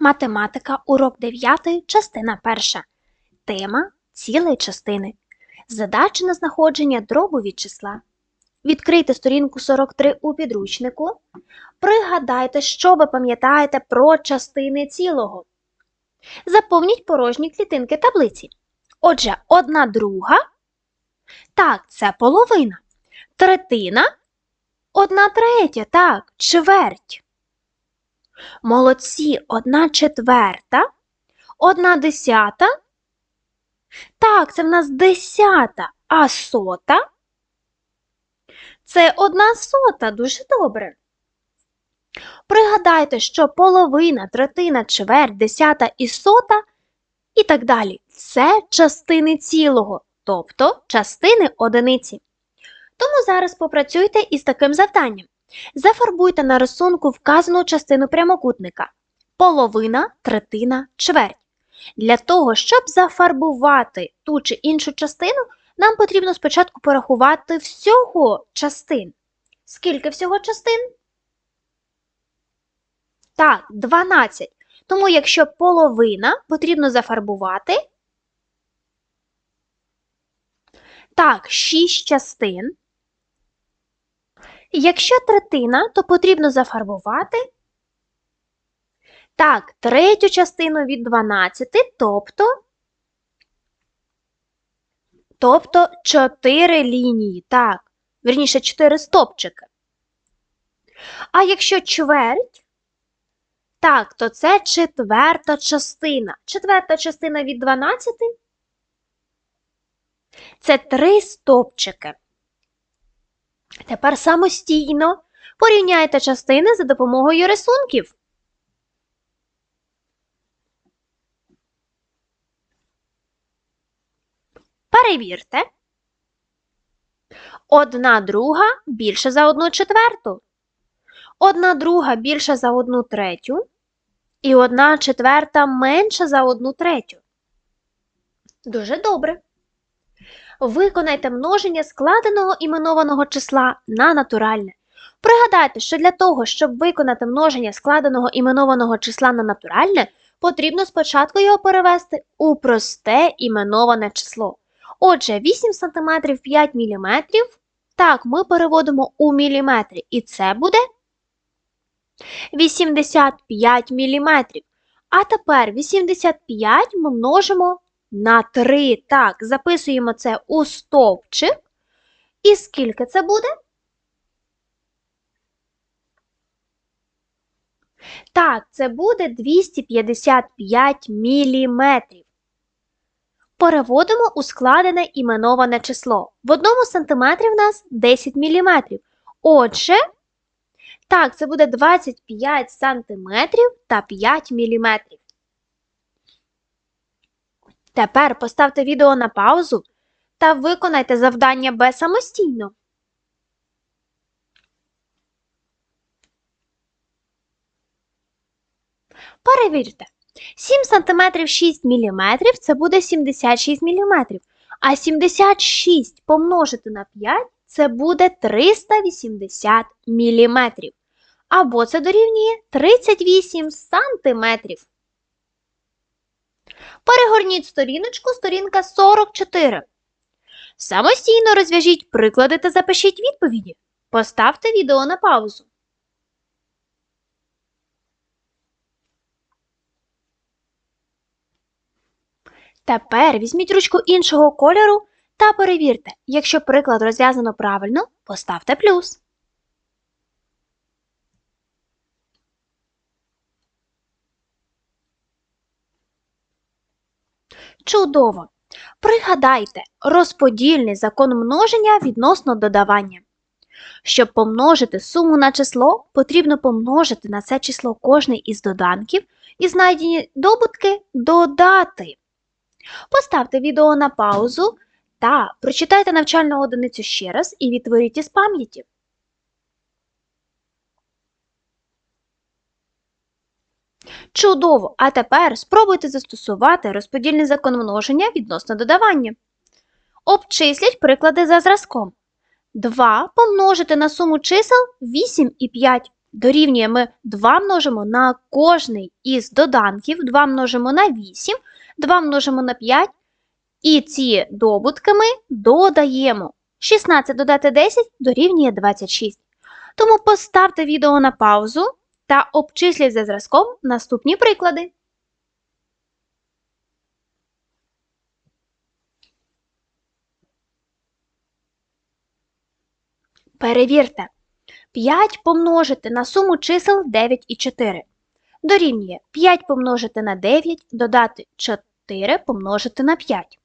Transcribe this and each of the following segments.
Математика, урок 9, частина 1. Тема цілої частини. Задача на знаходження дробу від числа. Відкрийте сторінку 43 у підручнику. Пригадайте, що ви пам'ятаєте про частини цілого. Заповніть порожні клітинки таблиці. Отже, одна друга. Так, це половина. Третина. Одна третя, так, чверть. Молодці, одна четверта, одна десята. Так, це в нас десята, а сота. Це одна сота, дуже добре. Пригадайте, що половина, третина, чверть, десята і сота і так далі це частини цілого, тобто частини одиниці. Тому зараз попрацюйте із таким завданням. Зафарбуйте на рисунку вказану частину прямокутника половина, третина, чверть. Для того, щоб зафарбувати ту чи іншу частину, нам потрібно спочатку порахувати всього частин. Скільки всього частин? Так, 12. Тому, якщо половина, потрібно зафарбувати. Так, 6 частин. Якщо третина, то потрібно зафарбувати. Так, третю частину від 12, тобто тобто 4 лінії. Так, вірніше 4 стопчики. А якщо чверть, так, то це четверта частина. Четверта частина від 12 це 3 стопчики. Тепер самостійно порівняйте частини за допомогою рисунків. Перевірте. Одна друга більше за одну четверту. Одна друга більше за одну третю. І одна четверта менша за одну третю. Дуже добре. Виконайте множення складеного іменованого числа на натуральне. Пригадайте, що для того, щоб виконати множення складеного іменованого числа на натуральне, потрібно спочатку його перевести у просте іменоване число. Отже, 8 см 5 мм. Так, ми переводимо у міліметри, і це буде 85 мм. А тепер 85 ми множимо на 3. Так, записуємо це у стовпчик. І скільки це буде? Так, це буде 255 міліметрів. Переводимо у складене іменоване число. В одному сантиметрі в нас 10 міліметрів. Отже, так, це буде 25 сантиметрів та 5 міліметрів. Тепер поставте відео на паузу та виконайте завдання Б самостійно. Перевірте. 7 см 6 мм це буде 76 мм. А 76 помножити на 5 це буде 380 мм. Або це дорівнює 38 см. Перегорніть сторіночку, сторінка 44. Самостійно розв'яжіть приклади та запишіть відповіді. Поставте відео на паузу. Тепер візьміть ручку іншого кольору та перевірте, якщо приклад розв'язано правильно, поставте плюс. Чудово! Пригадайте розподільний закон множення відносно додавання. Щоб помножити суму на число, потрібно помножити на це число кожний із доданків і знайдені добутки додати. Поставте відео на паузу та прочитайте навчальну одиницю ще раз і відтворіть із пам'яті. Чудово! А тепер спробуйте застосувати розподільний закон множення відносно додавання. Обчисліть приклади за зразком. 2 помножити на суму чисел 8 і 5 дорівнює ми 2 множимо на кожний із доданків, 2 множимо на 8, 2 множимо на 5, і ці добутки ми додаємо. 16 додати 10 дорівнює 26. Тому поставте відео на паузу та обчисліть за зразком наступні приклади. Перевірте. 5 помножити на суму чисел 9 і 4. Дорівнює 5 помножити на 9, додати 4 помножити на 5.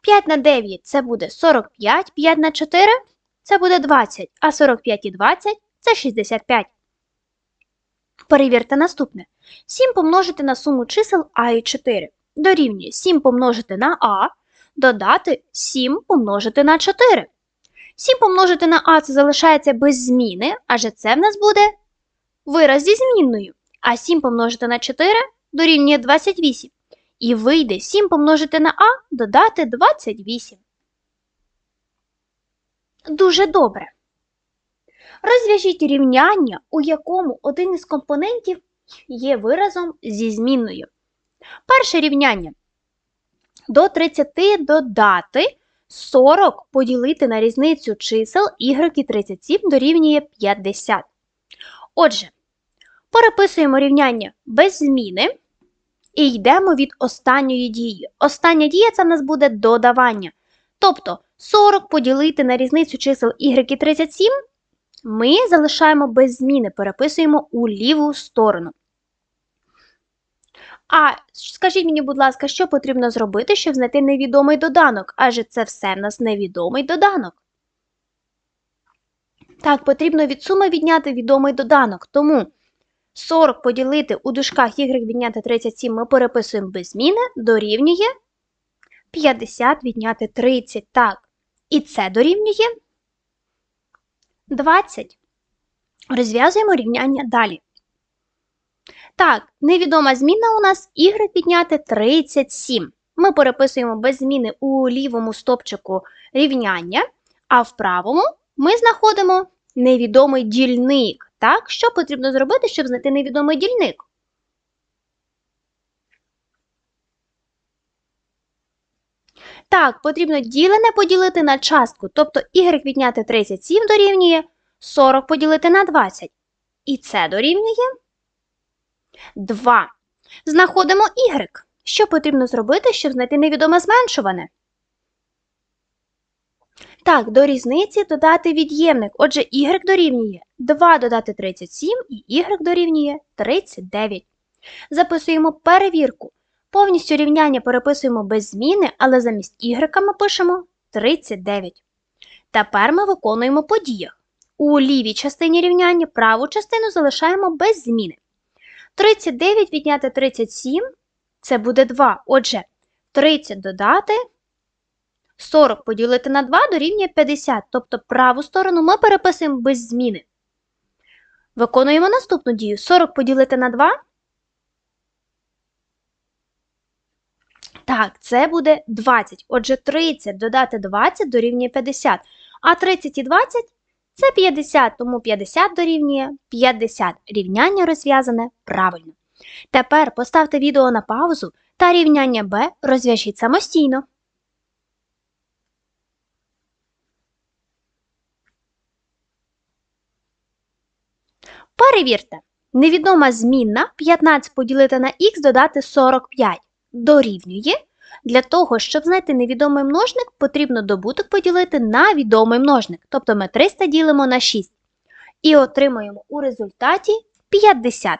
5 на 9 це буде 45, 5 на 4 це буде 20, а 45 і 20 це 65. Перевірте наступне. 7 помножити на суму чисел А і 4. Дорівнює 7 помножити на А, додати 7 помножити на 4. 7 помножити на А це залишається без зміни, адже це в нас буде вираз зі змінною. А 7 помножити на 4 дорівнює 28. І вийде 7 помножити на А додати 28. Дуже добре. Розв'яжіть рівняння, у якому один із компонентів є виразом зі змінною. Перше рівняння. До 30 додати 40 поділити на різницю чисел y і 37 дорівнює 50. Отже, переписуємо рівняння без зміни і йдемо від останньої дії. Остання дія це в нас буде додавання. Тобто 40 поділити на різницю чисел y і 37 ми залишаємо без зміни, переписуємо у ліву сторону. А скажіть мені, будь ласка, що потрібно зробити, щоб знайти невідомий доданок? Адже це все в нас невідомий доданок. Так, потрібно від суми відняти відомий доданок. Тому 40 поділити у дужках y відняти 37 ми переписуємо без зміни, дорівнює 50 відняти 30. Так. І це дорівнює 20. Розв'язуємо рівняння далі. Так, невідома зміна у нас y підняти 37. Ми переписуємо без зміни у лівому стопчику рівняння, а в правому ми знаходимо невідомий дільник. Так, що потрібно зробити, щоб знайти невідомий дільник? Так, потрібно ділене поділити на частку, тобто y відняти 37 дорівнює 40 поділити на 20. І це дорівнює 2. Знаходимо y. Що потрібно зробити, щоб знайти невідоме зменшуване? Так, до різниці додати від'ємник. Отже, y дорівнює 2 додати 37 і y дорівнює 39. Записуємо перевірку. Повністю рівняння переписуємо без зміни, але замість y ми пишемо 39. Тепер ми виконуємо по. У лівій частині рівняння праву частину залишаємо без зміни. 39 відняти 37 це буде 2. Отже, 30 додати 40 поділити на 2 дорівнює 50. Тобто праву сторону ми переписуємо без зміни. Виконуємо наступну дію. 40 поділити на 2. Так, це буде 20. Отже, 30 додати 20 дорівнює 50. А 30 і 20 це 50, тому 50 дорівнює 50. Рівняння розв'язане правильно. Тепер поставте відео на паузу та рівняння Б розв'яжіть самостійно. Перевірте. Невідома змінна 15 поділити на х додати 45 дорівнює. Для того, щоб знайти невідомий множник, потрібно добуток поділити на відомий множник. Тобто ми 300 ділимо на 6. І отримаємо у результаті 50.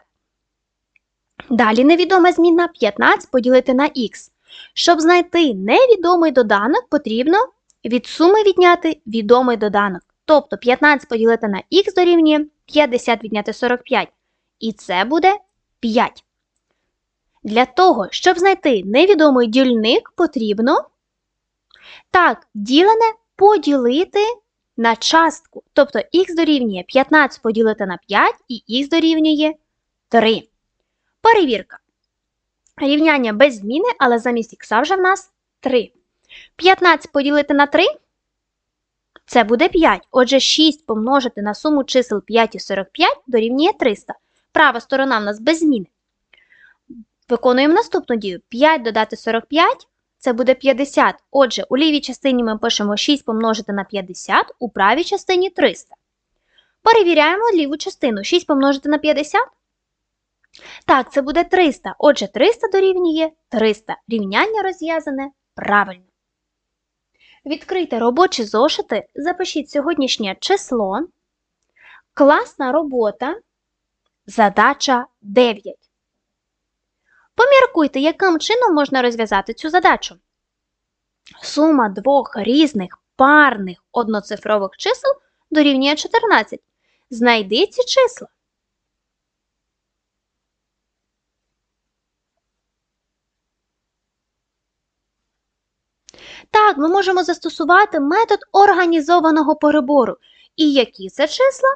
Далі невідома змінна 15 поділити на х. Щоб знайти невідомий доданок, потрібно від суми відняти відомий доданок. Тобто 15 поділити на х дорівнює 50 відняти 45. І це буде 5. Для того, щоб знайти невідомий дільник, потрібно так, ділене поділити на частку. Тобто х дорівнює 15 поділити на 5 і х дорівнює 3. Перевірка. Рівняння без зміни, але замість х вже в нас 3. 15 поділити на 3 Це буде 5. Отже, 6 помножити на суму чисел 5 і 45 дорівнює 300. Права сторона в нас без зміни. Виконуємо наступну дію. 5 додати 45 це буде 50. Отже, у лівій частині ми пишемо 6 помножити на 50, у правій частині 300. Перевіряємо ліву частину. 6 помножити на 50. Так, це буде 300. Отже, 300 дорівнює 300. Рівняння розв'язане правильно. Відкрийте робочі зошити, запишіть сьогоднішнє число. Класна робота. Задача 9. Поміркуйте, яким чином можна розв'язати цю задачу. Сума двох різних парних одноцифрових чисел дорівнює 14. Знайди ці числа. Так, ми можемо застосувати метод організованого перебору. І які це числа?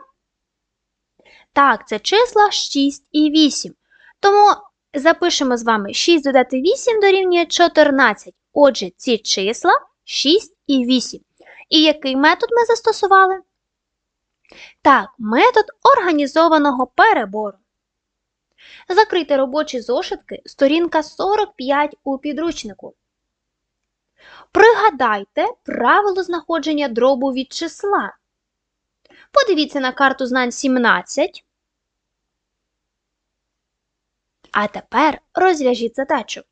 Так, це числа 6 і 8. Тому запишемо з вами 6 додати 8 дорівнює 14. Отже, ці числа 6 і 8. І який метод ми застосували? Так, метод організованого перебору. Закрийте робочі зошитки, сторінка 45 у підручнику. Пригадайте правило знаходження дробу від числа. Подивіться на карту знань 17. А тепер розв'яжіть задачу.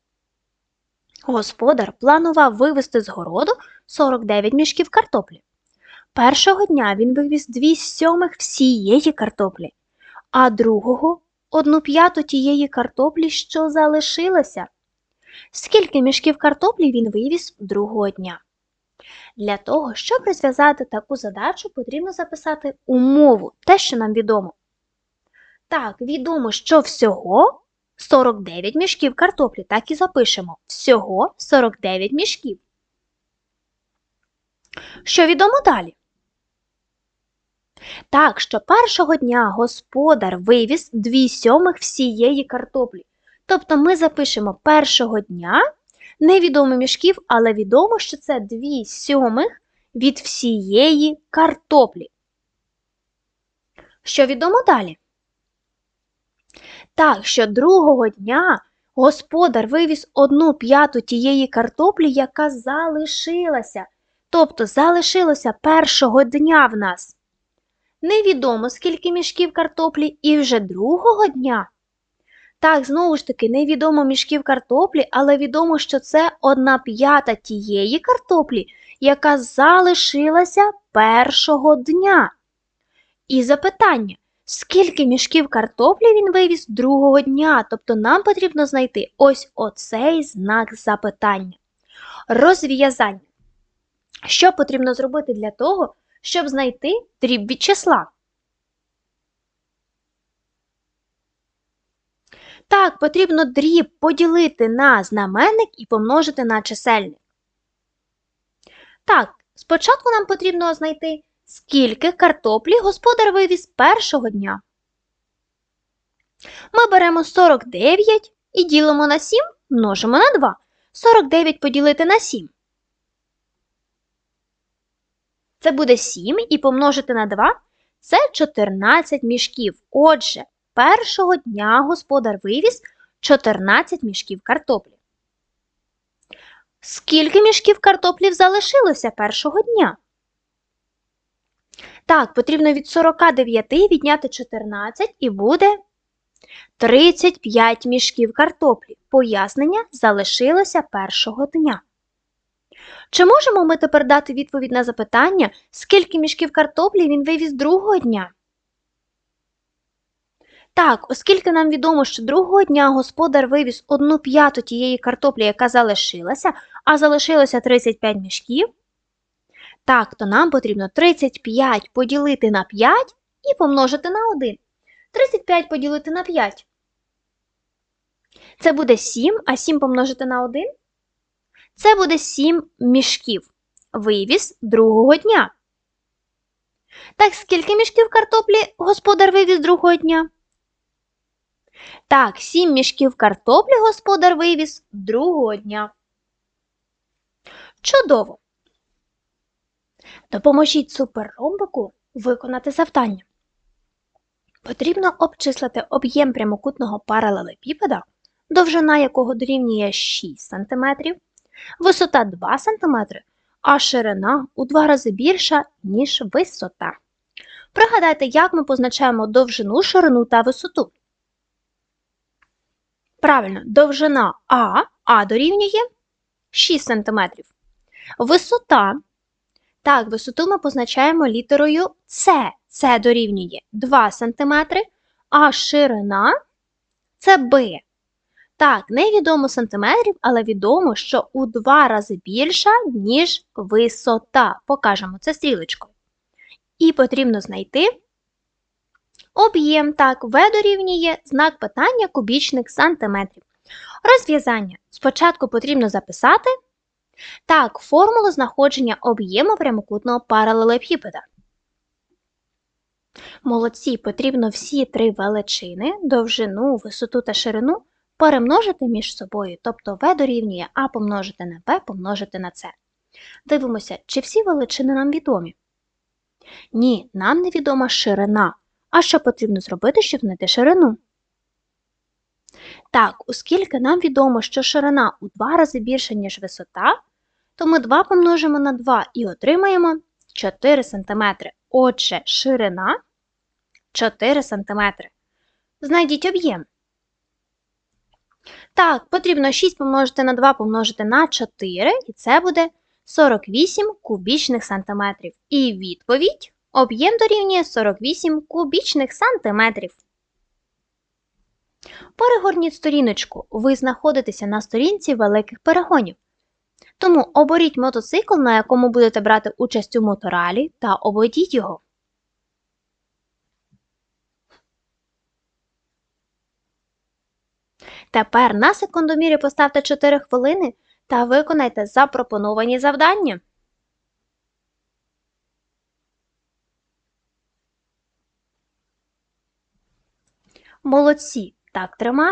Господар планував вивезти з городу 49 мішків картоплі. Першого дня він вивіз 2 сьомих всієї картоплі, а другого одну п'яту тієї картоплі, що залишилося. Скільки мішків картоплі він вивіз другого дня? Для того, щоб розв'язати таку задачу, потрібно записати умову, те, що нам відомо. Так, відомо, що всього 49 мішків картоплі, так і запишемо. Всього 49 мішків. Що відомо далі? Так, що першого дня господар вивіз 2 сьомих всієї картоплі. Тобто ми запишемо першого дня невідомо мішків, але відомо, що це 2 сьомих від всієї картоплі. Що відомо далі? Так, що другого дня господар вивіз одну п'яту тієї картоплі, яка залишилася. Тобто залишилося першого дня в нас. Невідомо, скільки мішків картоплі, і вже другого дня. Так, знову ж таки, невідомо мішків картоплі, але відомо, що це одна п'ята тієї картоплі, яка залишилася першого дня. І запитання, скільки мішків картоплі він вивіз другого дня? Тобто нам потрібно знайти ось оцей знак запитання. Розв'язання. Що потрібно зробити для того, щоб знайти дріб від числа? Так, потрібно дріб поділити на знаменник і помножити на чисельник. Так, спочатку нам потрібно знайти, скільки картоплі господар вивіз першого дня. Ми беремо 49 і ділимо на 7, множимо на 2. 49 поділити на 7. Це буде 7 і помножити на 2 це 14 мішків. Отже, першого дня господар вивіз 14 мішків картоплі. Скільки мішків картоплів залишилося першого дня? Так, потрібно від 49 відняти 14 і буде 35 мішків картоплі. Пояснення залишилося першого дня. Чи можемо ми тепер дати відповідь на запитання, скільки мішків картоплі він вивіз другого дня? Так, оскільки нам відомо, що другого дня господар вивіз одну п'яту тієї картоплі, яка залишилася, а залишилося 35 мішків, так, то нам потрібно 35 поділити на 5 і помножити на 1. 35 поділити на 5. Це буде 7, а 7 помножити на 1. Це буде 7 мішків. Вивіз другого дня. Так, скільки мішків картоплі господар вивіз другого дня? Так, 7 мішків картоплі господар вивіз другого дня. Чудово! Допоможіть суперромбику виконати завдання. Потрібно обчислити об'єм прямокутного паралелепіпеда, довжина якого дорівнює 6 см, висота 2 см, а ширина у два рази більша, ніж висота. Пригадайте, як ми позначаємо довжину, ширину та висоту. Правильно, довжина А, А дорівнює 6 см. Висота. Так, висоту ми позначаємо літерою С. С дорівнює 2 см, а ширина це Б. Так, невідомо сантиметрів, але відомо, що у два рази більша, ніж висота. Покажемо це стрілочкою. І потрібно знайти об'єм. Так, В дорівнює знак питання кубічних сантиметрів. Розв'язання. Спочатку потрібно записати так, формулу знаходження об'єму прямокутного паралелепіпеда. Молодці, потрібно всі три величини, довжину, висоту та ширину перемножити між собою, тобто v дорівнює a помножити на b помножити на c. Дивимося, чи всі величини нам відомі? Ні, нам невідома ширина. А що потрібно зробити, щоб знайти ширину? Так, оскільки нам відомо, що ширина у два рази більша, ніж висота, то ми 2 помножимо на 2 і отримаємо 4 см. Отже, ширина 4 см. Знайдіть об'єм. Так, потрібно 6 помножити на 2 помножити на 4, і це буде 48 кубічних сантиметрів. І відповідь об'єм дорівнює 48 кубічних сантиметрів. Перегорніть сторіночку. Ви знаходитеся на сторінці великих перегонів. Тому оберіть мотоцикл, на якому будете брати участь у моторалі, та обойдіть його. Тепер на секундомірі поставте 4 хвилини та виконайте запропоновані завдання. Молодці! Так тримати.